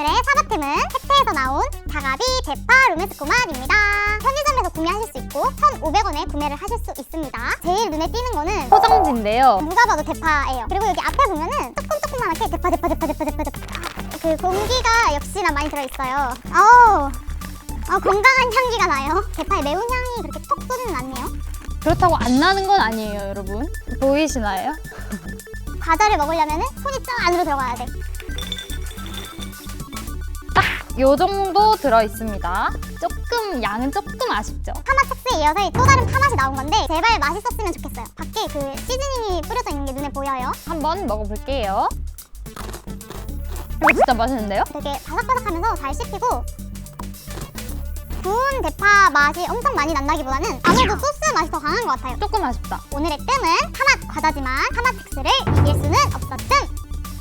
오늘의 사바템은 혜태에서 나온 자가비 대파 루메스코 맛입니다. 편의점에서 구매하실 수 있고 1,500원에 구매를 하실 수 있습니다. 제일 눈에 띄는 거는 포장지인데요. 누가 봐도 대파예요. 그리고 여기 앞에 보면은 조금 조그만하게 대파 대파 대파 대파 대파 대파 아, 그 공기가 역시나 많이 들어있어요. 어우 어, 건강한 향기가 나요. 대파의 매운 향이 그렇게 톡 쏘지는 않네요. 그렇다고 안 나는 건 아니에요, 여러분. 보이시나요? 과자를 먹으려면은 손이 좀 안으로 들어가야 돼. 요 정도 들어 있습니다. 조금 양은 조금 아쉽죠. 파마 텍스에 이어서 또 다른 파맛이 나온 건데 제발 맛있었으면 좋겠어요. 밖에 그 시즈닝이 뿌려져 있는 게 눈에 보여요. 한번 먹어볼게요. 이거 진짜 맛있는데요? 되게 바삭바삭하면서 잘 씹히고 구운 대파 맛이 엄청 많이 난다기보다는 아무래도 소스 맛이 더 강한 것 같아요. 조금 아쉽다. 오늘의 뜸은 파맛 과자지만 파맛 텍스를 이길 수는 없었음.